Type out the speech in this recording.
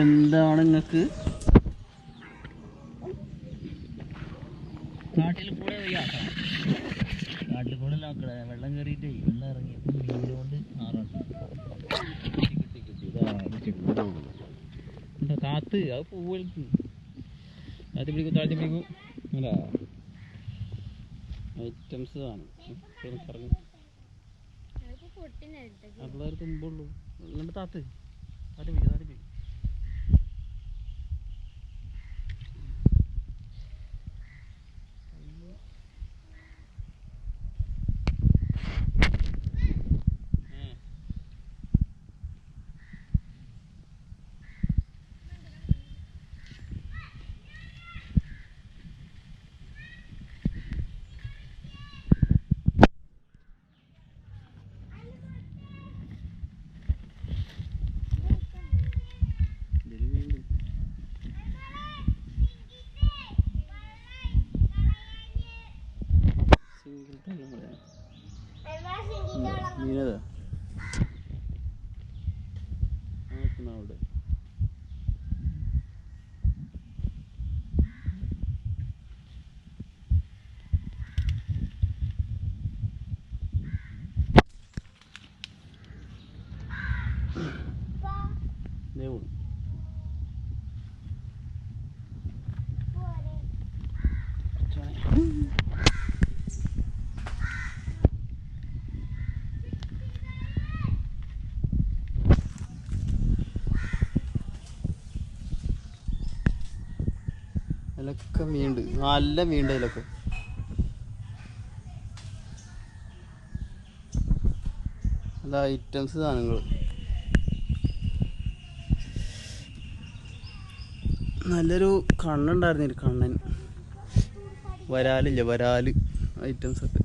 എന്താണ് നിങ്ങൾക്ക് കാട്ടിൽ കൂടെ കാട്ടിൽ കൂടെ വെള്ളം കയറിയിട്ടേ വെള്ളം ഇറങ്ങി. മീന് കൊണ്ട് കാത്ത്. അത് പോവൽക്ക്. താഴ്ത്തി പിടിക്കും താഴ്ത്തി പിടിക്കും. അല്ല ഐറ്റംസ് ആണ് പിള്ളേർ തുമ്പുള്ളൂ ഇങ്ങോട്ട് താത്ത്. താത്തി പിടിക്കും താത്തി പിടിക്കും. മീനതാ. അവിടെ ദേ അതിലൊക്കെ മീനുണ്ട് നല്ല മീനുണ്ട് അതിലൊക്കെ നല്ല ഐറ്റംസ് സാധനങ്ങൾ നല്ലൊരു കണ്ണുണ്ടായിരുന്നു കണ്ണൻ? വരാലില്ല വരാൽ ഐറ്റംസ് ഒക്കെ.